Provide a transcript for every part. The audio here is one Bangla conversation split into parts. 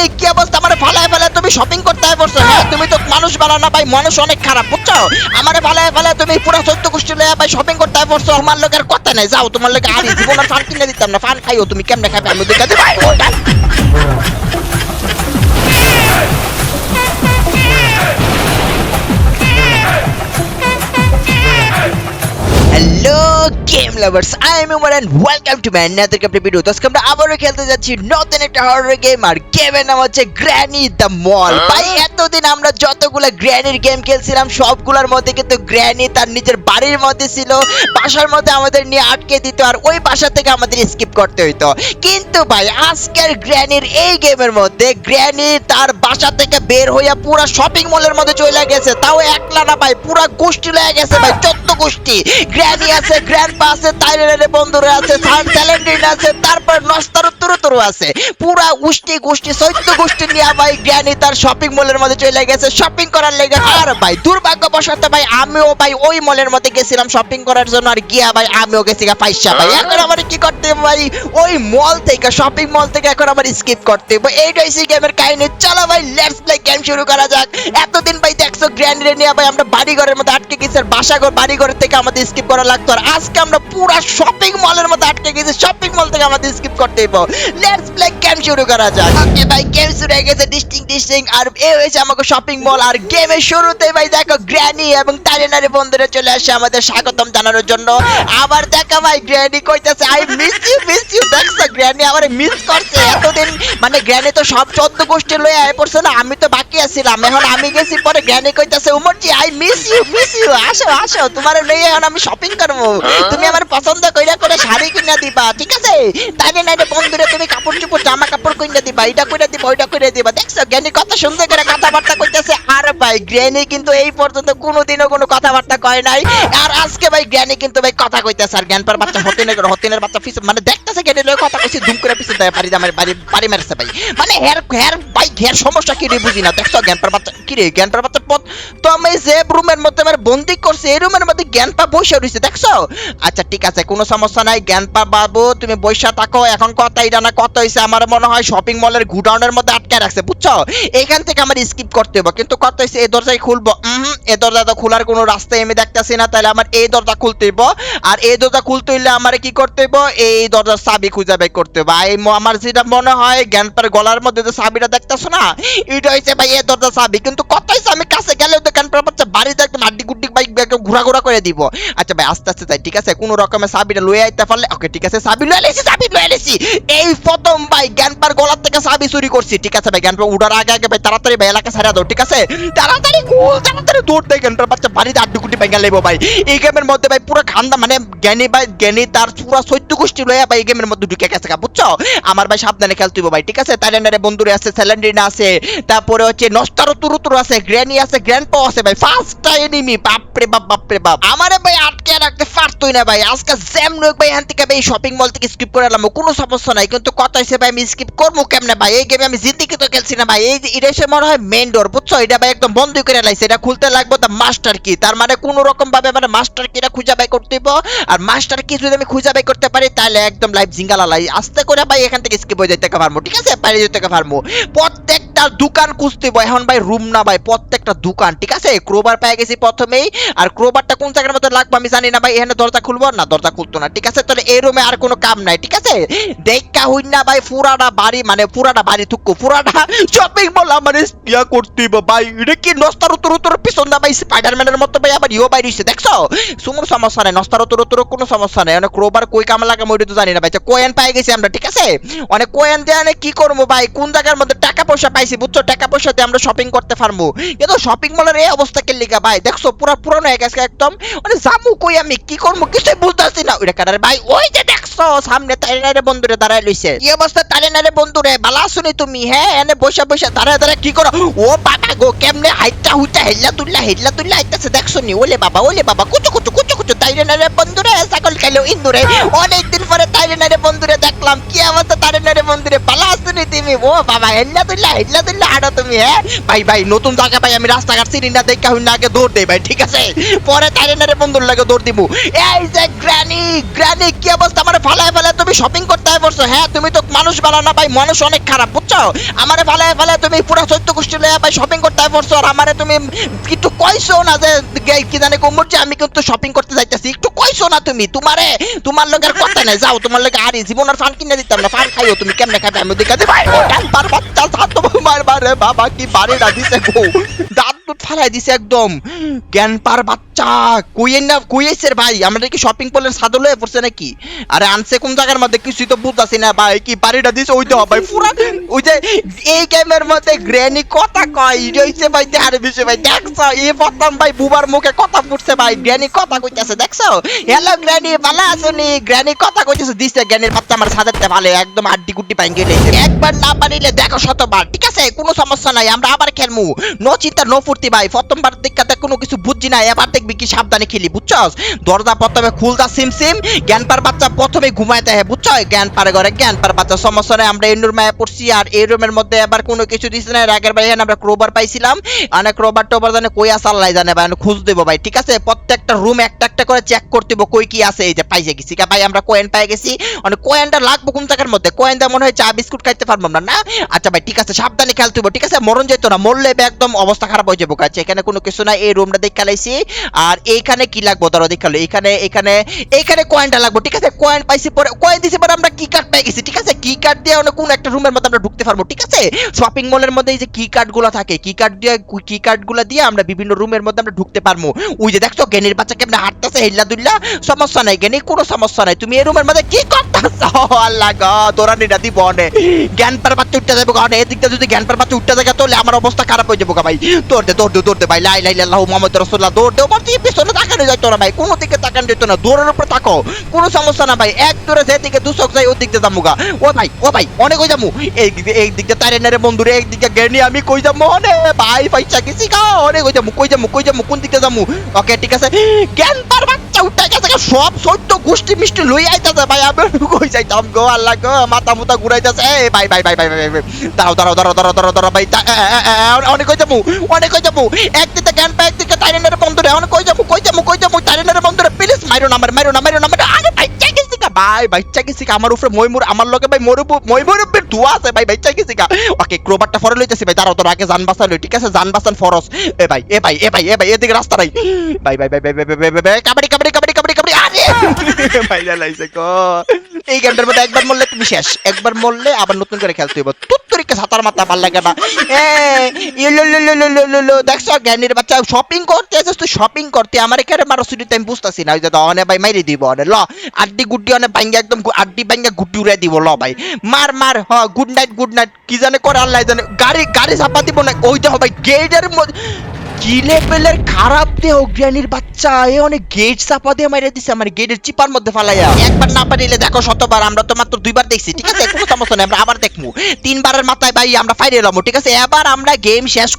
গ্র্যানি কি অবস্থা আমার ফালায় ফালায় তুমি শপিং করতে হয় পড়ছো হ্যাঁ? তুমি তো মানুষ ভালো না ভাই, মানুষ অনেক খারাপ, বুঝছ? আমার ফালায় ফালায় তুমি পুরো সত্য গোষ্ঠী লয়ে ভাই শপিং করতে হয় পড়ছো তোমার লোকের কথা নাই। যাও, তোমার লোকে আমি জীবন ফান কিনে দিতাম না ফান খাইও, তুমি কেমনে খাবে আমি দেখা দিই game lovers I am Umar and welcome to my another game video আজকে আমরা আবারও খেলতে যাচ্ছি নতুন একটা হরর গেম আর গেমের নাম হচ্ছে গ্র্যানি দ্য মল ভাই এতদিন আমরা যতগুলো গ্র্যানির গেম খেলছিলাম সবগুলোর মধ্যে কিন্তু গ্র্যানি তার নিজের বাড়ির মধ্যে ছিল বাসার মধ্যে আমাদের নিয়ে আটকে দিত আর ওই বাসা থেকে আমাদের স্কিপ করতে হইতো। কিন্তু ভাই আজকের গ্র্যানির এই গেমের মধ্যে গ্র্যানি তার বাসা থেকে বের হইয়া পুরা শপিং মলের মধ্যে চলে গেছে। তাও একলা না ভাই পুরা গোষ্ঠী লয়ে গেছে ভাই চোদ্দ গোষ্ঠী। গ্র্যানি আছে গ্র্যান্ডপা আছে তাইরের বন্ধুরা আছে সান ট্যালেন্টেড আছে, তারপর নস্তার তুরু তুরু আছে। পুরা গোষ্ঠী গোষ্ঠী চৈত্য গোষ্ঠী নিয়ে ভাই গ্র্যানি তার শপিং মলের মধ্যে চলে গেছে। শপিং করার লেগে আর ভাই দুর্ভাগ্যবশত ভাই আমিও ভাই ওই মলের মধ্যে গেছিলাম শপিং করার জন্য আর গিয়া ভাই আমিও গেছি গা পয়সা ভাই। এখন আমার কি করতে ভাই? ওই মল থেকে শপিং মল থেকে এখন আমার স্কিপ করতে হবে। এইটাই সেই গেমের কাহিনী। চলো ভাই লেটস প্লে গেম শুরু করা যাক। এতদিন ভাই দেখছ গ্র্যান্ড নিয়ে ভাই আমরা বাড়ি ঘরের মধ্যে আটকে গেছি আর বাড়ি ঘর থেকে আমাদের স্কিপ করা লাগতো আর আজকে আমরা পুরা শপিং মলের আটকে গেছি। শপিং মল থেকে আমাদের স্কিপ লেটস প্লে গেম শুরু করা যাক। ওকে ভাই গেম শুরু হয়ে গেছে। ডিস্টিং ডিস্টিং আর এ হয়েছে আমাকে শপিং মল আর শুরুতে, ভাই, দেখো গ্র্যানি এবং তারিনারি চলে আসে আমাদের স্বাগতম জানানোর জন্য। আবার দেখা, ভাই granny I miss you miss you দেখছ গ্র্যানি মিস করছে। এতদিন মানে গ্র্যানি তো সব চোদ্দ গোষ্ঠী লয়ে আয় পড়ছে না, আমি তো বাকি আছিলাম। এখন আমি গেছি, পরে গ্র্যানি কইতাছে, Umarji I miss you miss you আসো আসো, তোমার লইয়ে এখন আমি শপিং করব। তুমি আমার পছন্দ কইরা করে শাড়ি কিনা দিবা, ঠিক আছে? তাইলে নাইলে বন্ধুরে তুমি কাপড় চোপড়, জামা কাপড় কিনা দিবা, এটা কইরা দিবা, ওইটা কইরা দিবা। দেখছ, জ্ঞানী কত সুন্দর করে কথাবার্তা কইতেছে। ভাই, গ্র্যানি কিন্তু এই পর্যন্ত কোনোদিনও কোনো কথাবার্তা কয় নাই। আর আজকে ভাই গ্র্যানি কিন্তু ভাই কথা বাচ্চা, হতিনের হতিনের বাচ্চা মানে দেখতেছে লয়ে কথা কইছি, ধুম করে দেয় আমার বাড়ি বাড়ি ভাই। মানে হের হের ভাই, হের সমস্যা কি রে বুঝি না। দেখছ বাচ্চা কি রে বাচ্চা পথ? তো আমি যে রুমের মধ্যে আমার বন্দি করছে, এই রুমের মধ্যে জ্ঞান পা বসে রইছে, দেখছ? আচ্ছা ঠিক আছে, কোনো সমস্যা নাই। জ্ঞান পা বাবু, তুমি বসে থাকো, এখন কথা এটা না কত হইছে। আমার মনে হয় শপিং মলের গুডাউনের মধ্যে আটকে রাখছে, বুঝছ? এখান থেকে আমার স্কিপ করতে হবে কিন্তু কত হইছে এই দরজায় খুলবো। এই দরজা তো খোলার কোনো রাস্তায় আমি দেখতেছি না তাহলে আমার এই দরজা খুলতে হইব। আর এই দরজা খুলতে হইলে আমার কি করতে হইব? এই দরজার চাবি খুঁজে বের করতে হবে এই আমার যেটা মনে হয় জ্ঞানপার গলার মধ্যে যে চাবিটা দেখতেছো না, এটা হইছে ভাই এই দরজা চাবি। কিন্তু কত আমি কাছে গেলে তো জ্ঞানপার বাচ্চা বাড়িতে একদম আড্ডি গুড্ডি বাইক ঘোরা ঘোরা করে দিব। আচ্ছা ভাই, আস্তে আস্তে যাই, ঠিক আছে? কোনো রকমের চাবিটা লয়ে আইতে পারলে, ওকে, ঠিক আছে, চাবি লয়ে আইছি, চাবি লয়ে আইছি। এই প্রথম ভাই জ্ঞানপার গলার থেকে চাবি চুরি করছি, ঠিক আছে ভাই? জ্ঞানপার উঠার আগে আগে ভাই, তাড়াতাড়ি ভাই, এলাকা ছাড়া দাও, ঠিক আছে? তাড়াতাড়ি গোল তাড়াতাড়ি দৌড় দেয় জ্ঞানপার বাচ্চা বাড়িতে আড্ডুকুটি ব্যাঙ্গা লেবো ভাই। এই গেমের মধ্যে ভাই পুরো খান্দা মানে জ্ঞানী ভাই জ্ঞানী তার পুরো সৈত্য গোষ্ঠী লইয়া ভাই এই গেমের মধ্যে ঢুকে গেছে বুঝছ? আমার ভাই সাবধানে খেলতে ভাই ঠিক আছে? তাইলেন্ডারে বন্ধুরে আছে স্যালেন্ডিনা আছে তারপরে হচ্ছে নস্টারো তুরু তুরু আছে গ্র্যানি আছে গ্র্যান্ডপা আছে ভাই ফার্স্ট এনিমি বাপরে বাপ বাপরে বাপ। আমারে ভাই আটকে রাখতে পারতোই না ভাই। আজকে জ্যাম নয় ভাই, এখান থেকে ভাই শপিং মল থেকে স্কিপ করে এলাম কোনো সমস্যা নাই। কিন্তু কথা হইছে ভাই, আমি স্কিপ করব কেমনে ভাই? এই গেমে আমি জিন্দিগি তো খেলছি না ভাই। এই এটা এসে মনে হয় মেন ডোর বুঝছ? এটা ভাই একদম বন্ধ করে লাইছে। এটা খুলতে লাগবে তা মাস্টার কি তার মানে কোনো রকম ভাবে মানে মাস্টার কিটা খুঁজে বাই করতে আর মাস্টার কি যদি আমি খুঁজে বাই করতে পারি, তাহলে একদম লাইভ জিঙ্গালা লাই। আস্তে করে ভাই এখান থেকে স্কিপ হয়ে যাইতে পারব ঠিক আছে? বাইরে যেতে পারব প্রত্যেকটা দোকান খুঁজতে হইব এখন ভাই রুম না ভাই, প্রত্যেকটা দোকান, ঠিক আছে? ক্রোবার পেয়ে গেছি প্রথমেই। আর ক্রোবারটা কোন জায়গার মধ্যে লাগবে আমি জানি না ভাই, এখানে দরজা খুলবো? না, দরজা খুলতো না, ঠিক আছে? তাহলে এই রুমে আর কোনো কাম নাই, ঠিক আছে? দেখা হইন না ভাই, পুরাটা বাড়ি মানে পুরাটা বাড়ি থুকু, পুরাটা শপিং মল আমার ইয়া করতে ভাই। এটা কি নস্তার উত্তর উত্তর পিছন দা ভাই? স্পাইডারম্যানের মতো ভাই আবার ইও বাইরে হইছে দেখছ? সুমুর সমস্যা নাই নস্তার উত্তর উত্তর কোনো সমস্যা নাই। অনেক ক্রোবার কই কাম লাগে মই তো জানি না ভাই। কোয়েন পাই গেছি আমরা, ঠিক আছে? অনেক কোয়েন দিয়ে কি করব ভাই? কোন জায়গার মধ্যে টাকা পয়সা পাইছি বুঝছ? টাকা পয়সা দিয়ে আমরা শপিং করতে পারব। কিন্তু শপিং মলের এই অবস্থা কে লিগা ভাই? দেখছ, পুরো পুরানো হয়ে গেছে একদম। মানে জামু কই আমি? কি করব? কিছুই বুঝতেছি না। ওইটা কাটার ভাই? ওই যে দেখছ, সামনে তাইনারে বন্ধুরে দাঁড়ায় লইছে। কি অবস্থা তাইনারে বন্ধুরে? বালা শুনি তুমি হ্যাঁ? এনে বসে বসে দাঁড়ায় দাঁড়ায় কি করো? ও বাবা গো, কেমনে হাইটা হুইটা হেল্লা তুল্লা হেল্লা তুল্লা আইতাছে দেখছ নি? ওলে বাবা ওলে বাবা, কুচু কুচু কুচু কুচু তাইনারে বন্ধুরে, ছাগল খাইলো ইন্দুরে। অনেকদিন পরে তাইনারে বন্ধুরে দেখলাম। কি অবস্থা তাইনারে তুমি? ও বাবা হেল্লা তুল্লা হেল্লা তুল্লা হাঁটো তুমি হ্যাঁ? ভাই ভাই, নতুন জায়গা ভাই, আমি রাস্তাঘাট চিনি না দেখা আগে দৌড় দেই ভাই, ঠিক আছে? পরে তাইরেনারে বন্ধুর লাগে দৌড় দিব এই যে গ্র্যানি গ্র্যানি, কি অবস্থা? আমার ফালায় ফালায় তুমি শপিং করতে হয় হ্যাঁ? তুমি তো মানুষ ভালো না ভাই, মানুষ অনেক খারাপ, বুঝছ? আমারে ফালায় ফালায় তুমি পুরো চৈত্য গোষ্ঠী লয়ে ভাই শপিং করতে হয় আর আমারে তুমি একটু কইছো না যে কি জানে কোমর যে আমি কিন্তু শপিং করতে যাইতেছি, একটু কইছো না তুমি, তোমারে, তোমার লোকের কথা নাই, যাও, তোমার লোকে আরে জীবন আর ফান কিনে দিতাম না, ফান খাইও, তুমি কেমনে খাবে আমি দেখা দিই ভাই বাচ্চা সাত মার মারে বাবা কি বাড়ি না দিছে গো? ফালাই দিছে একদম। বাচ্চা। কইয়েন না কইয়েছে ভাই? আমরা কি শপিং করলেন সাদল হয়ে পড়ছে নাকি? আরে আনছে কোন জায়গার মধ্যে? কিছুই তো না ভাই। কি বাড়িটা দিছে? ওই তো ভাই, পুরা ওই যে এই গেমের মধ্যে কথা কয়। রইছে ভাই দেহারে বিষয় ভাই প্রথম ভাই বুবার মুখে কথা ফুটছে ভাই। কথা কইতাছে, দেখছ? হ্যালো ভালো আছনি গ্র্যানি কথা কইতেছে, দিছে গ্র্যানির বাচ্চা আমার ভালো। একদম আড্ডি গুড্ডি পাইন গেলে। একবার না পারিলে দেখো শতবার। ঠিক আছে? কোনো সমস্যা নাই, আমরা আবার খেলমু। নো চিন্তা নো ফুর্তি ভাই প্রথমবার দেখাতে কোনো কিছু বুঝছি না, এবার দেখবি কি সাবধানে খেলি, বুঝছস? দরজা প্রথমে খুলতা, সিম সিম জ্ঞান পার বাচ্চা প্রথমে ঘুমাইতে হয় বুঝছ জ্ঞান পারে ঘরে জ্ঞান পার বাচ্চা সমস্যা নাই আমরা এই রুমে পড়ছি, আর এই রুমের মধ্যে এবার কোনো কিছু দিছে না, এর আগের ভাই আমরা ক্রোবার পাইছিলাম, অনেক ক্রোবার টোবার জানে কই আছে, আল্লাহ জানে ভাই খুঁজ দেবো ভাই, ঠিক আছে? প্রত্যেকটা রুম একটা একটা করে চেক করতে কই কি আছে, এই যে পাইছে গেছি। কা ভাই, আমরা কয়েন পাই গেছি মানে কয়েনটা লাগবো কোন জায়গার মধ্যে? কয়েন দিয়ে মনে হয় চা, বিস্কুট খাইতে পারব আমরা, না? আচ্ছা ভাই, ঠিক আছে, সাবধানে খেলতে হবে ঠিক আছে? মরণ যেত না, মরলে একদম অবস্থা খারাপ হয়ে যাব। কাছে এখানে কোনো কিছু না এই রুমটা দেখে খেলাইছি আর এইখানে কি লাগবো? ধরো দেখাল এখানে এখানে এইখানে কয়েনটা লাগবো, ঠিক আছে? কয়েন পাইছি পরে কয়েন দিছি পরে আমরা কি কার্ড পেয়ে গেছি, ঠিক আছে? কি কার্ড দিয়ে অন্য কোন একটা রুমের মধ্যে আমরা ঢুকতে পারব, ঠিক আছে? শপিং মলের মধ্যে এই যে কি কার্ডগুলো থাকে কি কার্ড দিয়ে কি কার্ডগুলো দিয়ে আমরা বিভিন্ন রুমের মধ্যে আমরা ঢুকতে পারব। ওই যে দেখছ জ্ঞানীর বাচ্চা কেমন হাঁটতেছে হেল্লা দুল্লা সমস্যা নাই জ্ঞানী কোনো সমস্যা নাই। তুমি এই রুমের মধ্যে কি করতেছ? আল্লাহ গো, তোরা নিটা দিব অনে। জ্ঞান পার বাচ্চা উঠতে যাব কারণ এদিকটা যদি জ্ঞান পার বাচ্চা উঠতে থাকে, তাহলে আমার অবস্থা খারাপ হয়ে যাব ভাই। দে দৌড় দে দৌড় দে ভাই লাই লাই আল্লাহ মোহাম্মদ রসুল্লাহ দৌড় দে। আমার দিয়ে পিছনে তাকানো যাইতো না ভাই, কোনো দিকে তাকানো যেত না, দৌড়ের উপরে তাকো কোনো সমস্যা না ভাই, এক দূরে যেদিকে দুশক যাই ওই দিকে দিয়ে যাব গা। ও ভাই ও ভাই, অনেক কই যাব। এই দিকে এই দিকে তারে নারে বন্ধুরে এক দিকে গেনি, আমি কই যাব? অনে ভাই পাইছা কিছি গা? অনেক কই যাব কই যাব কই যাব, কোন দিকে যাব? ওকে, ঠিক আছে। জ্ঞান পার বাচ্চা উঠে গেছে সব সত্য, গোষ্ঠী মিষ্টি লই আইতাছে ভাই, আমি কই যাইতাম গো, আল্লাহ গো, মাথা মুতা ঘুরাইতাছে এ ভাই ভাই ভাই ভাই ভাই ভাই। দাঁড়াও দাঁড়াও দাঁড়াও দাঁড়াও দাঁড়াও দাঁড়াও, ভাই অনেক কই যাব, অনেক কই যাব একদিকে জ্ঞান পায়, একদিকে তাইরেনের বন্ধুরে, অনেক কই যাব কই যাব কই যাব, তাইরেনের বন্ধুরে প্লিজ মাইরো না আমার মাইরো না মাইরো না আরে ভাই বাচ্চা কি শিখা আমার উপরে ময়মুর আমার লগে ভাই মোর মই উপরে ধোয়া আছে ভাই বাচ্চা কি শিখা ওকে ক্রোবারটা ফরে লইতেছি ভাই তারা তোর আগে যান বাঁচা ঠিক আছে যান বাঁচান ফরস এ ভাই এ ভাই এ ভাই এ ভাই এদিকে রাস্তা নাই ভাই ভাই ভাই ভাই ভাই ভাই ভাই কাবাডি কাবাডি কাবাডি আরে ভাই লাইছে কো এই গেমটার মধ্যে একবার মরলে তুমি শেষ। একবার মরলে আবার নতুন করে খেলতে হইব। তুত্তরিকে সাতার মাথা ভালো লাগে না। দেখছ জ্ঞানীর বাচ্চা শপিং করতে আছিস তুই শপিং করতে। আমার এখানে মারো, শুধু আমি বুঝতাছি না। ওই অনে ভাই মাইরে দিব অনে। ল, আড্ডি গুড্ডি অনে ভাঙ্গা একদম আড্ডি ভাঙ্গা গুড্ডি উড়াই দিব, ল ভাই। মার মার, হ গুড নাইট গুড নাইট কি জানে করে, আল্লাহ জানে। গাড়ি গাড়ি চাপা দিব না। ওই দেখো ভাই গেটের মধ্যে কি খারাপ জ্ঞানীর বাচ্চা? এ অনেক গেট চাপা দিয়ে দিছে আমার গেটের চিপার মধ্যে ফালাইয়া। একবার না পারিলে দেখো শতবার, আমরা তো মাত্র দুইবার দেখছি, ঠিক আছে? কোনো সমস্যা আমরা আবার দেখব তিনবারের মাথায় ভাই, আমরা ফাইরে এলাম ঠিক আছে? এবার আমরা গেম শেষ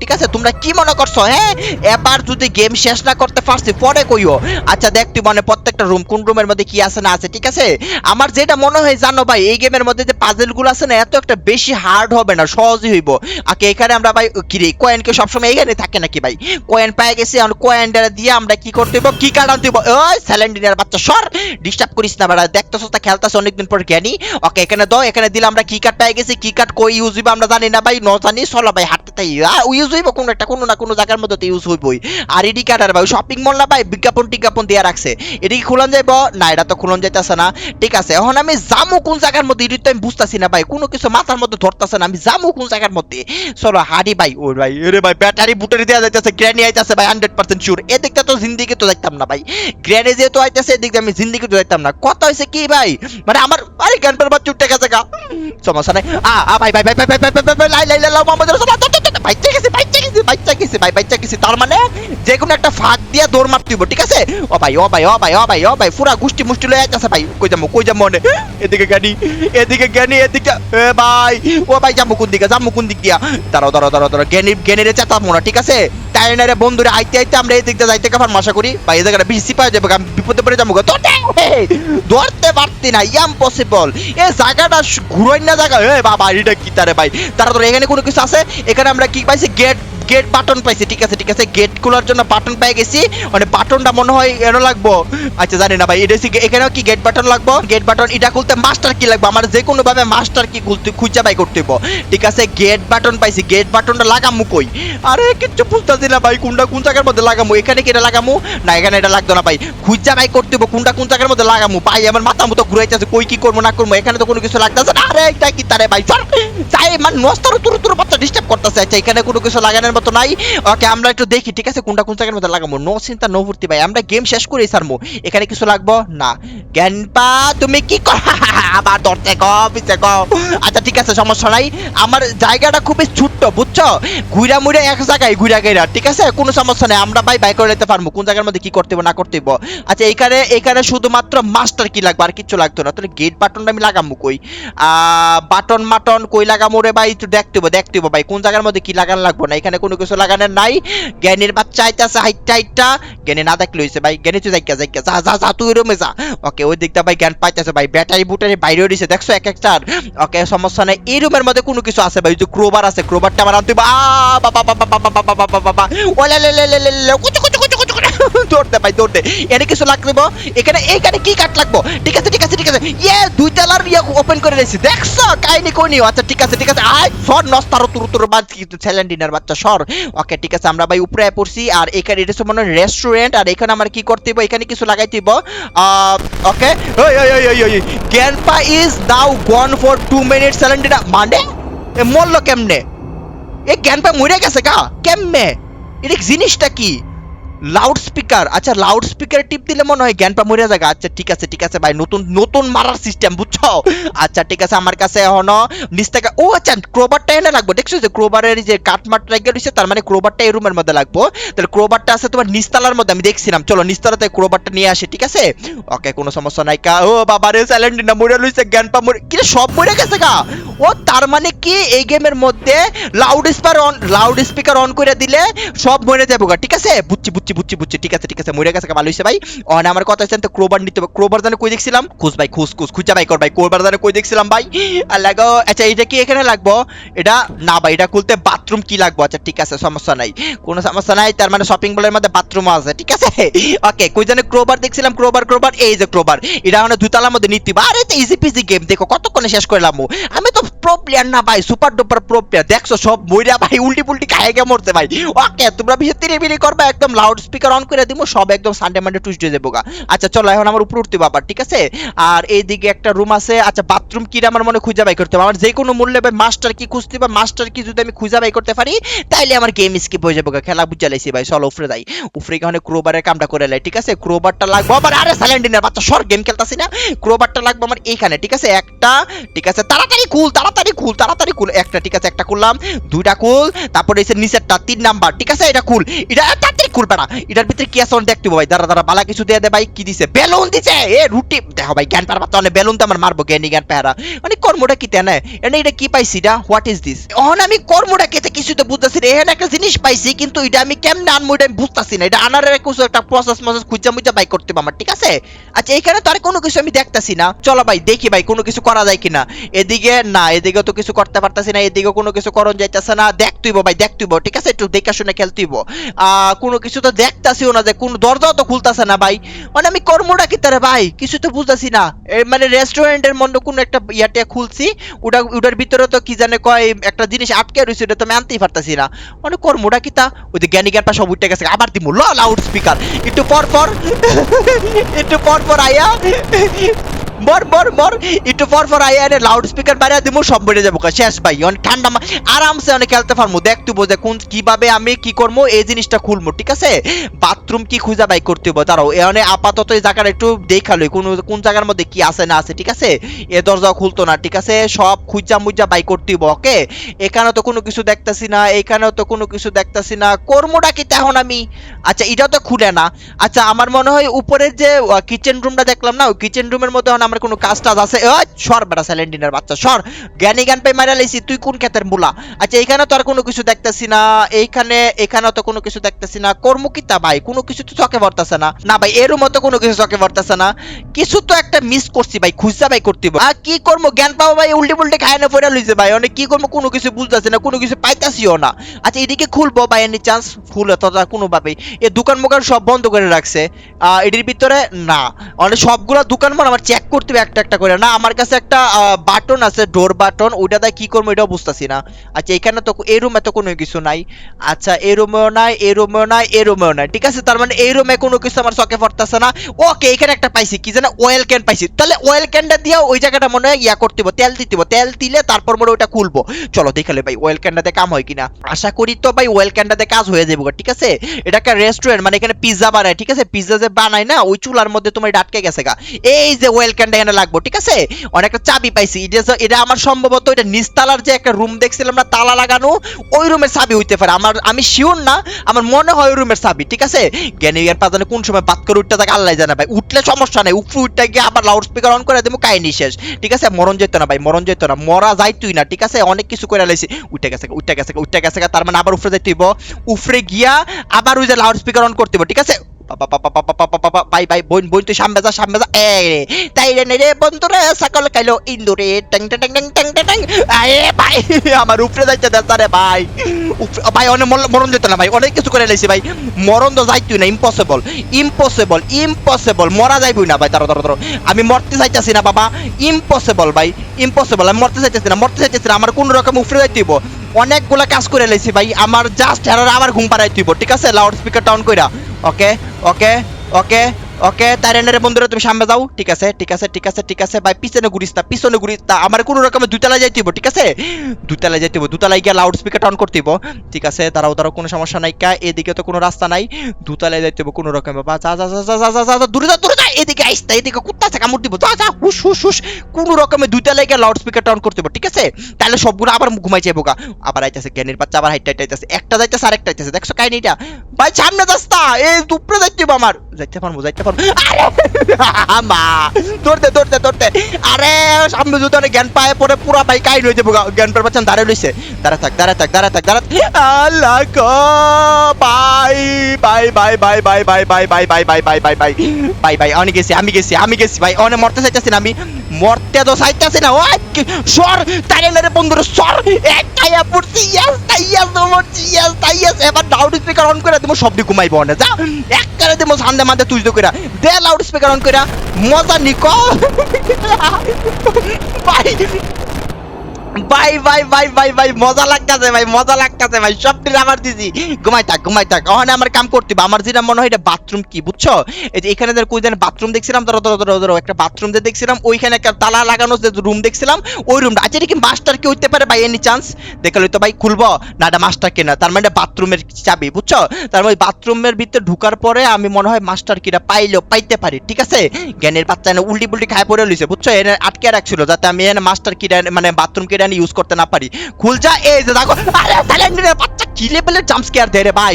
ঠিক আছে? তোমরা কি মনে করছ হ্যাঁ? এবার যদি গেম শেষ না করতে পারছি, পরে কইও। আচ্ছা দেখ তুই মানে প্রত্যেকটা রুম কোন রুমের মধ্যে কি আছে না আছে, ঠিক আছে? আমার যেটা মনে হয়, জানো ভাই, এই গেমের মধ্যে যে পাজেলগুলো আছে না, এত একটা বেশি হার্ড হবে না, সহজই হইব। আকে, এখানে আমরা ভাই, কি রে কয়েনকে সবসময় এখানে থাকে নাকি ভাই? কয়েন পায়ে গেছি, এখন কয়েনটা দিয়ে আমরা কি করতে হইব? কি কার্ড আনতে হইব? ওই স্যালেন্ডিনিয়ার বাচ্চা, সর! ডিস্টার্ব করিস না বাড়া দেখতেছ তা খেলতাছ অনেকদিন পর জ্ঞানী। ওকে এখানে দাও, এখানে দিলে আমরা কি কার্ড পায়ে গেছি কি কার্ড কই ইউজ হইব আমরা জানি না ভাই, ন জানি, চলো ভাই হাঁটতে তাই ইউজ হইব কোনো একটা কোনো না কোনো জায়গার মধ্যে ইউজ হইবই আর এডি কার্ড আর ভাই শপিং মল না ভাই বিজ্ঞাপন টিজ্ঞাপন দেওয়া রাখছে এটি কি খুলন যাইব না এটা তো খুলন যাইতেছে না ঠিক আছে এখন আমি জামু কোন জায়গার মধ্যে এটি তো আমি বুঝতেছি না ভাই কোনো কিছু মাথার মধ্যে ধরতেছে না আমি জামু কোন জায়গার মধ্যে চলো হাড়ি ভাই ওর ভাই এরে ভাই ব্যাটারি বুটারি দেওয়া যাইতেছে গ্র্যানি আইতেছে ভাই হান্ড্রেড পার্সেন্ট শিওর এদিকটা তো জিন্দিগি তো দেখতাম না ভাই গ্র্যানি যেহেতু আইতেছে এদিকটা আমি জিন্দিগি তো দেখতাম না কথা হয়েছে কি ভাই মানে আমার আরে গান পর বাচ্চুর টেকা জায়গা সমস্যা নাই আ ভাই ভাই ভাই ভাই ভাই ভাই ভাই লাই লাই লাই মামা ¡Déjese, Mike! ¡Déjese, গেছে বাচ্চা গেছে ভাই বাচ্চা গেছে তার মানে যে কোনো একটা ফাঁক দিয়া দৌড় মারতে হইব, ঠিক আছে? ও ভাই ও ভাই ও ভাই ও ভাই ও ভাই পুরা গুষ্টি মুষ্টি লয়ে যাচ্ছে ভাই। কই যাব কই যাব মনে? এদিকে জ্ঞানী এদিকে জ্ঞানী এদিকে এ ভাই ও ভাই যাব কোন দিকে যাব কোন দিক দিয়া? দাঁড়াও দাঁড়াও দাঁড়াও দাঁড়াও জ্ঞানী জ্ঞানীর চেতাবো না ঠিক আছে? তাই না রে বন্ধুরা আইতে আইতে আমরা এই দিক দিয়ে যাইতে কাফার আশা করি। ভাই এই জায়গাটা বেশি পাওয়া যাবে আমি বিপদে পড়ে যাব গো। ধরতে পারতি না ইম্পসিবল এ জায়গাটা ঘুরোই না জায়গা এ বাবা এটা কি তারে ভাই? তারা তো এখানে কোনো কিছু আছে? এখানে আমরা কি পাইছি? গেট গেট বাটন পাইছি, ঠিক আছে ঠিক আছে গেট খোলার জন্য বাটন পেয়ে গেছি। মানে বাটনটা মনে হয় এর লাগবো। আচ্ছা জানি না ভাই, এটা এখানেও কি গেট বাটন লাগবো? গেট বাটন এটা খুলতে মাস্টার কি লাগবে? আমার যে কোনো ভাবে মাস্টার কি খুলতে, খুঁজে বাই করতে ঠিক আছে গেট বাটন পাইছি গেট বাটনটা লাগামু কই? আরে, কিচ্ছু বুঝতেছি না ভাই, কোনটা কোন জায়গার মধ্যে লাগামু? এখানে কি এটা লাগামু? না, এখানে এটা লাগতো না ভাই। খুঁজা বাই করতে হইব কোনটা কোন জায়গার মধ্যে লাগামু। ভাই, আমার মাথা মতো ঘুরাইতেছে, কই কি করব, না করব, এখানে তো কোনো কিছু লাগতেছে আরে, এটা কি তারে ভাই? চল চাই মানে নস্তার তুরু তুরু বাচ্চা ডিস্টার্ব করতেছে। আচ্ছা এখানে কোনো কিছু লাগানোর মতো নাই। ওকে, আমরা একটু দেখি, ঠিক আছে? কোনটা কোন জায়গার মধ্যে লাগাবো? নো চিন্তা নো ভর্তি ভাই। আমরা গেম শেষ করি সারমু এখানে কিছু লাগবো? না। জ্ঞানপা, তুমি কি কর আবার ধরতে গো, পিছে গো। আচ্ছা ঠিক আছে, সমস্যা নাই। আমার জায়গাটা খুবই ছোট্ট, বুঝছ? ঘুরা মুড়ে এক জায়গায় ঘুরা গেরা ঠিক আছে? কোনো সমস্যা নেই। আমরা ভাই বাই করে নিতে পারব। কোন জায়গার মধ্যে কি করতে না করতে আচ্ছা এখানে এখানে শুধুমাত্র মাস্টার কি লাগবে? আর কিচ্ছু লাগতো না। তাহলে গেট বাটনটা আমি লাগামু কই? বাটন মাটন কই লাগামু রে ভাই? একটু দেখতে হবে দেখতে হবে ভাই। কোন জায়গার মধ্যে কি লাগানো লাগবে না? এখানে কোনো কিছু লাগানোর নাই জ্ঞানীর বাচ্চা আইতাছে হাইটটা হাইটটা জ্ঞানী না দেখলে হইছে ভাই জ্ঞানী তুই যাইকা যাইকা যা যা যা তুই রমে যা ওকে ওই দিকটা ভাই জ্ঞান পাইতেছে ভাই ব্যাটারি বুটারি বাইরেও দিছে দেখছ এক একটার ওকে সমস্যা নাই এই রুমের মধ্যে কোনো কিছু আছে ভাই যে ক্রোবার আছে ক্রোবারটা আমার আনতে বা আ বাবা বাবা বাবা বাবা বাবা বাবা ওলে লে লে লে লে কুচু কুচু দৌড়তে ভাই এনে কিছু লাগবে এখানে এইখানে কি কাট লাগবো? ঠিক আছে ঠিক আছে ঠিক আছে। ইয়ে দুই তালার ইয়ে ওপেন করে দিয়েছি। দেখছ? কাহিনি কোনি আচ্ছা ঠিক আছে ঠিক আছে। আয়, সর নস্তারো তুরু তুরু বাদ ছেলেন্ডিনার বাচ্চা, সর। ওকে ঠিক আছে, আমরা ভাই উপরে পড়ছি। আর এখানে এটা হচ্ছে মনে রেস্টুরেন্ট আর এখানে আমার কি করতে এখানে কিছু লাগাইতে ওকে ওই ওই ওই ওই grandpa is now gone for two minutes ছেলেন্ডিনা মানে? এ মরলো কেমনে? এ গ্যানপা মরে গেছে কা কেমনে? এটা জিনিসটা কি? লাউড স্পিকার আচ্ছা লাউড স্পিকার টিপ দিলে মনে হয় জ্ঞান পা মরে যাবে। আচ্ছা ঠিক আছে ঠিক আছে ভাই, নতুন নতুন মারার সিস্টেম বুঝছ? আচ্ছা ঠিক আছে, আমার কাছে এখনও নিচ থেকে ও আচ্ছা ক্রোবারটা এনে লাগবে। দেখছ যে ক্রোবারের যে কাঠমাট রেখে রয়েছে তার মানে ক্রোবারটা এই রুমের মধ্যে লাগবো। তাহলে ক্রোবারটা আছে তোমার নিচতলার মধ্যে, আমি দেখছিলাম। চলো, নিচতলাতে ক্রোবারটা নিয়ে আসি, ঠিক আছে? ওকে, কোনো সমস্যা নাই কা। ও বাবা রে সাইলেন্ট না মরে লইছে জ্ঞান পা মরে কি সব মরে গেছে গা? ও, তার মানে কি এই গেমের মধ্যে loud speaker on loud speaker on করে দিলে সব মরে যাব গা, ঠিক আছে? বুঝছি বুঝছি বুঝছি বুঝছি বুঝছি। ঠিক আছে ঠিক আছে, মরে গেছে, ভালো হইছে ভাই। অন আমার কথা হচ্ছে তো, ক্রোবার নিতে ক্রোবার জানে কই দেখছিলাম? খুশ ভাই খুশ খুশ খুঁজা ভাই কর ভাই, ক্রোবার জানে কই দেখছিলাম ভাই? আর লাগো আচ্ছা এটা কি এখানে লাগবো? এটা, না ভাই, এটা খুলতে বাথরুম কি লাগবো? আচ্ছা ঠিক আছে, সমস্যা নাই। কোনো সমস্যা নাই, তার মানে শপিং মলের মধ্যে বাথরুম আছে, ঠিক আছে? ওকে কই জানে ক্রোবার দেখছিলাম, ক্রোবার ক্রোবার, এই যে ক্রোবার। এটা মানে দুতলার মধ্যে নিতে। আরে, তো ইজি পিজি গেম দেখো, কতক্ষণে শেষ করলাম আমি তো প্রো প্লেয়ার না ভাই সুপার ডুপার প্রো প্লেয়ার দেখছ, সব মইরা ভাই উল্টি পুল্টি খায় গে মরতে ভাই। ওকে তোমরা বিয়ে তিরি বিরি করবা, একদম লাউড স্পিকার অন করে দিব সব একদম সানডে মানডে টুইসডে দেবো গা। আচ্ছা চলো, এখন আমার উপরে উঠতে বাবা ঠিক আছে? আর এইদিকে একটা রুম আছে। আচ্ছা বাথরুম কি আমার মনে খুঁজে বাই করতে হবে? আমার যে কোনো মূল্যে ভাই মাস্টার কি খুঁজতে বা মাস্টার কি যদি আমি খুঁজে বাই করতে পারি, তাইলে আমার গেম স্কিপ হয়ে যাব গা। খেলা বুঝা লাইছি ভাই, চলো, উপরে যাই। উপরে গিয়ে ক্রোবারের কামটা করে লাই, ঠিক আছে? ক্রোবারটা লাগবে আবার, আরে স্যালেন্ডিনের বাচ্চা, সর গেম খেলতাছি না। ক্রোবারটা লাগবে আমার এইখানে, ঠিক আছে? একটা, ঠিক আছে? তাড়াতাড়ি খুল তাড়াতাড়ি খুল তাড়াতাড়ি খুল। একটা, ঠিক আছে? একটা খুললাম, দুইটা খুল, তারপরে এসে নিচেরটা, তিন নাম্বার, ঠিক আছে? এটা খুল, এটা, তাড়াতাড়ি খুলবে না এটার ভিতরে কি আছে? দেখতে ভাই। দাঁড়া দাঁড়া, বালা কিছু দিয়ে দে ভাই। কি দিছে? বেলুন দিছে! এ, রুটি! দেখো ভাই, জ্ঞান পারবা তাহলে বেলুন তো আমার মারবো, জ্ঞানী, জ্ঞান পাহারা। মানে কর্মটা কি তেনে এনে এটা কি পাইছি এটা? হোয়াট ইজ দিস অহন আমি কর্মটা কেতে কিছু তো বুঝতেছি না। এখানে একটা জিনিস পাইছি, কিন্তু এটা আমি কেমনে আনব এটা আমি বুঝতেছি না। এটা আনার কিছু একটা প্রসেস মসেস খুঁজা মুজা বাই করতে আমার, ঠিক আছে? আচ্ছা এখানে তো আর কোনো কিছু আমি দেখতাছি না। চলো ভাই, দেখি ভাই, কোনো কিছু করা যায় কিনা। এদিকে, না, এদিকে তো কিছু করতে পারতাছি না। এদিকে কোনো কিছু করণ যাইতাছে না। দেখতুইব ভাই দেখতুইব ঠিক আছে? একটু দেখা শুনে খেলতুইব আহ, কোনো কিছু তো দেখতাছিও না যে কোন দরজাও তো খুলতাছে না ভাই। মানে আমি কর্মটা কি তারে ভাই? কিছু তো বুঝতাছি না। মানে রেস্টুরেন্টের মধ্যে কোন একটা ইয়াটা খুলছি, ওটা, ওটার ভিতরে তো কি জানে কয়, একটা জিনিস আটকে রয়েছে ওটা তো আমি আনতেই পারতাছি না। মানে কর্মটা কি তা? ওই যে জ্ঞানী জ্ঞানটা সব উঠে গেছে। আবার দিমু লাউড স্পিকার একটু পর পর, একটু পর পর আয়া। মর মর মর। একটু পর পর আই এনে লাউড স্পিকার বাইরে দিমু, সব বেড়ে যাব। শেষ ভাই। অনেক ঠান্ডা আরামসে অনেক খেলতে পারব দেখ তুই বোঝে কোন কীভাবে আমি কি করব এই জিনিসটা খুলবো ঠিক আছে? বাথরুম কি খুঁজা বাই করতে হবে দাঁড়াও এখানে আপাতত এই জায়গাটা একটু দেখাল কোন কোন জায়গার মধ্যে কি আছে না আছে, ঠিক আছে? এ দরজা খুলতো না, ঠিক আছে? সব খুঁজা মুজা বাই করতে হবে ওকে? এখানে তো কোনো কিছু দেখতাছি না এখানেও তো কোনো কিছু দেখতাছি না। কর্মটা কি তখন আমি? আচ্ছা এটাও তো খুলে না। আচ্ছা আমার মনে হয় উপরের যে কিচেন রুমটা দেখলাম না, ওই কিচেন রুমের মধ্যে আমার কোনো কাজ টাজ আছে? সর বেটা স্যালেন্ডিনের বাচ্চা, সর। জ্ঞানী জ্ঞান পাই মারা লাইছি, তুই কোন ক্ষেতের মুলা? আচ্ছা এখানে তো আর কোনো কিছু দেখতেছি না, এইখানে এখানেও তো কোনো কিছু দেখতেছি না। কর্ম কিতা ভাই? কোনো কিছু তো চোখে পড়তেছে না। না ভাই এর মতো কোনো কিছু চোখে পড়তেছে না। কিছু তো একটা মিস করছি ভাই খুঁজা ভাই করতে। আর কি করব জ্ঞান পাবো ভাই? উল্টে পুল্টে খায় না পড়ে লইছে ভাই। অনেক কি করব কোনো কিছু বুঝতেছি না, কোনো কিছু পাইতাছিও না। আচ্ছা এদিকে খুলবো ভাই এনি চান্স ফুল তথা কোনোভাবেই। এ দোকান মোকান সব বন্ধ করে রাখছে। এটির ভিতরে না। অনেক সবগুলা দোকান মনে আমার চেক করতে হবে একটা একটা করে। না, আমার কাছে একটা বাটন আছে ডোর বাটন ওইটা দিয়ে কি করব এটাও বুঝতেছি না। আচ্ছা এখানে তো এই রুমে তো কোনো কিছু নাই। আচ্ছা এই রুমেও নাই, এই রুমেও নাই, এই রুমেও নাই। ঠিক আছে, তার মানে এই রুমে কোনো কিছু আমার চোখে পড়তেছে না। ওকে, এখানে একটা পাইছি, কি জানো অয়েল ক্যান পাইছি। তাহলে অয়েল ক্যানটা দিয়ে ওই জায়গাটা মনে হয় ইয়া করতে তেল দিতে। তেল দিলে তারপর মনে ওটা খুলবো। চলো দেখালে ভাই অয়েল ক্যানটাতে কাম হয় কিনা। আশা করি তো ভাই অয়েল ক্যানটাতে কাজ হয়ে যাবে ঠিক আছে? এটা একটা রেস্টুরেন্ট মানে এখানে পিৎজা বানায়, ঠিক আছে? পিৎজা যে বানায় না, ওই চুলার মধ্যে তোমার আটকে গেছে গা। এই যে ওয়েল ক্যানটা এখানে লাগবো, ঠিক আছে? অনেকটা চাবি পাইছি। এটা এটা আমার সম্ভবত এটা নিস্তালার যে একটা রুম দেখছিলাম না, তালা লাগানো, ওই রুমের চাবি হইতে পারে। আমার, আমি শিওর না, আমার মনে হয় ওই রুমের চাবি, ঠিক আছে? জ্ঞানী এর পাতানে কোন সময় বাত করে উঠতে থাকে আল্লাহ জানে ভাই। উঠলে সমস্যা নেই উপরে উঠতে গিয়ে আবার লাউড স্পিকার অন করে দেবো, কাহিনী শেষ। ঠিক আছে? মরণ যেত না ভাই, মরণ যেত না। মরা যাই তুই না, ঠিক আছে? অনেক কিছু করে লাইছি, উঠে গেছে উঠে গেছে উঠে গেছে তার মানে আবার উপরে যাইতে হইব। উপরে গিয়া আবার ওই যে লাউড স্পিকার অন করতে ঠিক আছে? বাই বাই বোন বোন তুই সামনে যা এ তাই রে রে সকল ইন্দুরে ভাই আমার উপরে যাইতে দেতা রে ভাই ভাই অনেক মরণ না ভাই অনেক কিছু করে লাইছি ভাই মরণ তো যাইতুই না ইম্পসিবল ইম্পসিবল ইম্পসিবল মরা যাইবই না ভাই তার আমি মরতে চাইতেছি না বাবা ইম্পসিবল ভাই ইম্পসিবল আমি মরতে চাইতেছি না মরতে চাইতেছি না আমার কোন রকম উপরে যাইতেইব অনেকগুলা কাজ করে লাইছি ভাই আমার জাস্ট আমার ঘুম পাড়াই ঠিক আছে লাউড স্পিকার টাউন কইরা ওকে ওকে ওকে ওকে, তার তাইরানের বন্ধুরা তুমি সামনে যাও। ঠিক আছে ঠিক আছে ঠিক আছে ঠিক আছে, ভাই, পিছনে ঘুরিস না, পিছনে ঘুরিস না। আমার কোনো রকমের দুতলায় যাইতে হইব, ঠিক আছে? দুতলায় যাইতে হইব, দুতলায় গিয়ে লাউড স্পিকার অন করতে হইব। ঠিক আছে, দাঁড়াও দাঁড়াও, কোনো সমস্যা নাই, কা, এদিকে তো কোনো রাস্তা নাই। দুতলায় যাইতে হইব কোনো রকমে বা যা যা যা যা যা যা যা দূরে যা দূরে যা, এদিকে আইস না, এদিকে কুত্তা আছে, কামড় দিব, যা যা হুস হুস হুস কোনো রকমের দুতলায় গিয়ে লাউড স্পিকার অন করতে হইব, ঠিক আছে? তাহলে সবগুলো আবার ঘুমাই যাইব গা। আবার আইতাছে জ্ঞানের বাচ্চা, আবার হাইট আইতাছে একটা যাইতাছে, আরেকটা আইতাছে দেখছ কাহিনীটা? ভাই সামনে যাস্তা এই উপরে যাইতে আমার যাইতে পারব যাইতে পারব আরে মা ধরতে ধরতে ধরতে আরে সামনে যদি অনেক জ্ঞান পায় পরে পুরা ভাই কাহিনী হয়ে যাব জ্ঞান পার পাচ্ছেন দাঁড়ায় রইছে দাঁড়া থাক দাঁড়া থাক দাঁড়া থাক দাঁড়া আল্লাহ bye bye bye bye bye bye bye bye bye bye bye bye bye bye bye আমি গেছি আমি গেছি আমি গেছি ভাই অনেক মরতে চাইতেছি আমি মরতে তো চাইতেছি না। ওই সর তাই মেরে বন্ধুরা সর। একটাই পড়ছি ইয়াস তাই ইয়াস মরছি ইয়াস তাই ইয়াস এবার লাউড স্পিকার অন করে দেবো, সবটি ঘুমাইবো না। যা এক করে দেবো সান্দে মাঝে তুই কইরা। দে লাউড স্পিকার অন কইরা। মজা নিকো। ভাই ভাই ভাই ভাই ভাই ভাই, মজা লাগতাছে, ভাই, মজা লাগতাছে, ভাই আমার দিছি। ঘুমাই থাক ঘুমাই থাক ওখানে আমার কাম করতে আমার যেটা মনে হয় এটা বাথরুম কি, বুঝছ? এই যে এখানে কই বাথরুম দেখছিলাম, ধরো ধরো ধরো ধরো, একটা বাথরুম যে দেখছিলাম, ওইখানে একটা তালা লাগানো যে রুম দেখছিলাম, ওই রুমটা আচ্ছা এটা কি মাস্টার কি হইতে পারে, ভাই এনি চান্স দেখালে তো, ভাই, খুলবো। না, এটা মাস্টার তার মানে বাথরুমের চাবি, বুঝছ? তার মানে বাথরুমের ভিতরে ঢুকার পরে আমি মনে হয় মাস্টার কিটা পাইলেও পাইতে পারি, ঠিক আছে? জ্ঞানের বাচ্চা এনে উল্টি পুল্টি খায় পড়ে লইছে, বুঝছ? এনে আটকে রাখছিল, যাতে আমি এনে মাস্টার কিটা মানে বাথরুম কিটা ইউজ করতে না পারি। খুলজা, এই যে দেখো, আরে স্যালেন্ডারের বাচ্চা কি লেভেলের জাম্প স্কেয়ার দেয় রে ভাই?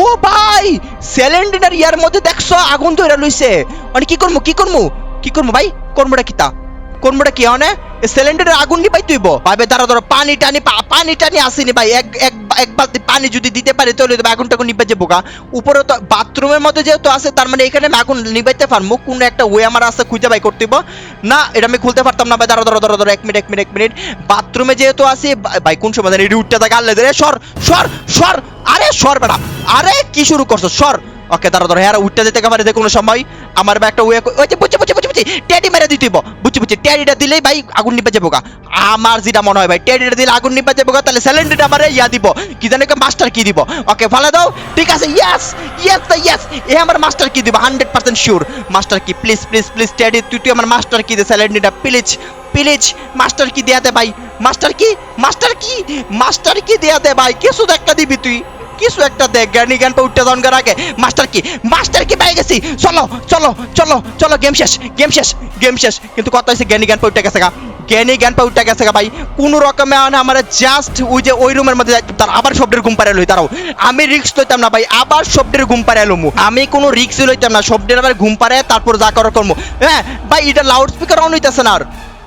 ও ভাই স্যালেন্ডার ইয়ার মধ্যে দেখছ, আগুন ধরে লইছে। মানে কি করব কি করব কি করব ভাই? কর্মটা কি তা? কর্মটা কি হনে সিলিন্ডারের আগুন নি পাই তুইব। ভাবে দাঁড়া ধরো পানি টানি পানি টানি আসেনি ভাই। এক এক এক বালতি পানি যদি দিতে পারে তো আগুন টাগুন নিবে যাব গা। উপরে তো বাথরুমের মধ্যে যেহেতু আছে, তার মানে এখানে আমি আগুন নিবাইতে পারব। কোন একটা ওয়ে আমার আছে, খুঁজে বাই করতে না, এটা আমি খুলতে পারতাম না ভাই। দাঁড়া ধরো ধরো ধরো এক মিনিট এক মিনিট এক মিনিট। বাথরুমে যেহেতু আছি ভাই, কোন সময় জানি উঠতে থাকে রে সর সর সর, আরে সর বেড়া আরে কি শুরু করছ? সর। ওকে দাঁড়া ধরো হ্যাঁ উঠতে যেতে পারে যে কোনো সময়। আমার একটা ওয়ে ওই যে বুঝছে বুঝছে বুঝছে টেডি মেরে দিতে বুঝছি বুঝছি, টেডিটা দিলেই ভাই আগুন নিপে যাব গা। আমার যেটা মনে হয় ভাই, টেডিটা দিলে আগুন নিপে যাব গা, তাহলে স্যালেন্ডিটা আমার ইয়া দিব। কি জানি মাস্টার কি দিব। ওকে, ফেলে দাও। ঠিক আছে ইয়েস ইয়েস দা ইয়েস এ আমার মাস্টার কি দিব? হান্ড্রেড পার্সেন্ট শিওর মাস্টার কি প্লিজ প্লিজ প্লিজ টেডি, তুই তুই আমার মাস্টার কি দে স্যালেন্ডিটা প্লিজ প্লিজ মাস্টার কি দেয়া দে ভাই। মাস্টার কি মাস্টার কি মাস্টার কি দেয়া দে ভাই। কিছু একটা দিবি তুই। কিছু একটা দেখ, জ্ঞানী জ্ঞান পে উঠতে দনকার আগে। মাস্টার কি? মাস্টার কি পেয়ে গেছি? চলো চলো চলো চলো গেম শেষ গেম শেষ গেম শেষ। কিন্তু কথা হয়েছে জ্ঞানী জ্ঞান উঠে গেছে গা। জ্ঞানী জ্ঞান উঠে গেছে গা ভাই। কোন রকমে মানে আমার জাস্ট ওই যে ওই রুমের মধ্যে তার আবার শব্দের ঘুম পারে লই তারাও আমি রিক্স লইতাম না ভাই, আবার শব্দের ঘুম পারে লমু। আমি কোনো রিক্স লইতাম না, শব্দের আবার ঘুম পারে তারপর যা করার করব হ্যাঁ ভাই, এটা লাউড স্পিকার অন হইতেছে না আর।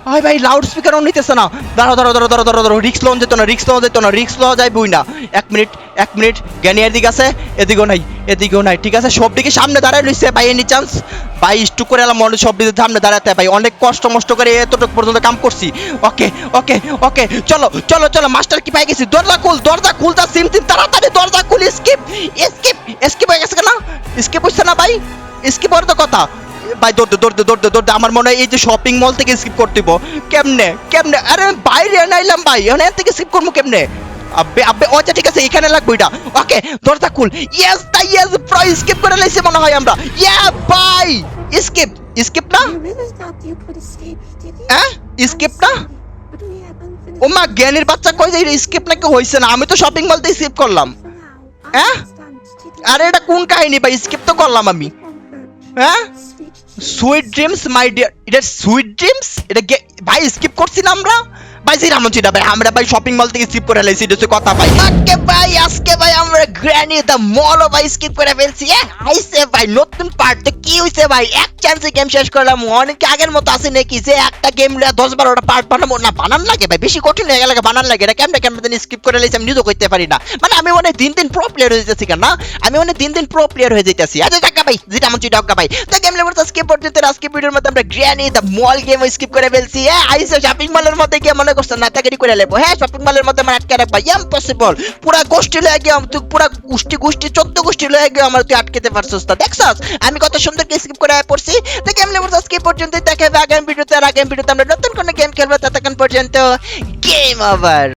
ভাই ভাই লাউড স্পিকার অন নিতেছে না। দাঁড়াও দাঁড়াও দাঁড়াও দাঁড়াও দাঁড়াও রিক্স লওয়া যেত না রিক্স লওয়া যেত না রিক্স লওয়া যায় বই না। এক মিনিট এক মিনিট জ্ঞানী এদিকে আছে, এদিকেও নাই এদিকেও নাই, ঠিক আছে? সব দিকে সামনে দাঁড়ায় রইছে ভাই এনি চান্স ভাই স্টু করে এলাম মনে সব দিকে সামনে দাঁড়াতে ভাই, অনেক কষ্ট মষ্ট করে এতটুকু পর্যন্ত কাম করছি। ওকে ওকে ওকে, চলো চলো চলো, মাস্টার কি পাই গেছি? দরজা খুল, দরজা খুলতা সিম সিম তাড়াতাড়ি দরজা খুল স্কিপ স্কিপ স্কিপ হয়ে গেছে না স্কিপ হচ্ছে না ভাই? স্কিপ হওয়ার তো কথা। ভাই দৌড়তে দৌড়তে দৌড়তে দৌড়তে আমার মনে হয় এই যে শপিং মল থেকে স্কিপ করতে। কেমনে কেমনে? আরে বাইরে নাইলাম ভাই, এখন থেকে স্কিপ করব কেমনে? আবে আবে ও আচ্ছা ঠিক আছে এখানে লাগবে এটা ওকে দরজা খুল। ইয়েস তাই ইয়েস প্রায় স্কিপ করে লাইছি মনে হয় আমরা। ইয়া ভাই স্কিপ স্কিপ না? হ্যাঁ স্কিপ না? ও মা জ্ঞানীর বাচ্চা কই যে স্কিপ নাকি হইছে না? আমি তো শপিং মল থেকে স্কিপ করলাম। You? আরে এটা কোন কাহিনী ভাই? স্কিপ তো করলাম আমি। হ্যাঁ সুইট ড্রিমস মাই ডিয়ার এটা সুইট ড্রিমস এটা ভাই স্কিপ করছি না আমরা? ভাই জিরামন সিটা ভাই আমরা ভাই শপিং মল থেকে স্কিপ করে লাইছি এটা কথা ভাই আজকে ভাই আজকে ভাই আমরা গ্র্যানি দা মল ভাই স্কিপ করে ফেলছি এ আইছে ভাই, নতুন পার্ট তো কি হইছে ভাই? এক চান্সে গেম শেষ করলাম। অনেক আগের মতো আছে নাকি যে একটা গেম লিয়া দশ বারোটা পার্ট বানাবো? না, বানান লাগে ভাই, বেশি কঠিন হয়ে গেলে বানান লাগে। এটা কেমনে কেমনে দিন স্কিপ করে লাইছি আমি নিজেও করতে পারি না। মানে আমি মনে হয় দিন দিন প্রো প্লেয়ার হয়ে যেতেছি না আমি মনে হয় দিন দিন প্রো প্লেয়ার হয়ে যেতেছি আচ্ছা টাকা ভাই, যেটা আমার চিটা ভাই। তো গেম লেবার স্কিপ পর্যন্ত আজকে ভিডিওর মধ্যে আমরা granny the mall game skip করে ফেলছি হ্যাঁ? আইসে শপিং মলের মধ্যে গিয়ে মনে করছ, না, তাকে করে লেবো হ্যাঁ শপিং মলের মধ্যে আমার আটকে রাখবা। ইম্পসিবল পুরা গোষ্ঠী লয়ে গিয়ে তুই পুরা গোষ্ঠী গোষ্ঠী, চোদ্দ গোষ্ঠী লয়ে গিয়ে আমার তুই আটকেতে পারছিস তা। দেখছস? আমি কত সুন্দর স্কিপ করে পড়ছি। তো গেম লেভেল আজকে পর্যন্ত দেখা আগামী ভিডিওতে আর আগামী ভিডিওতে আমরা নতুন কোনো গেম খেলব। ততক্ষণ পর্যন্ত গেম ওভার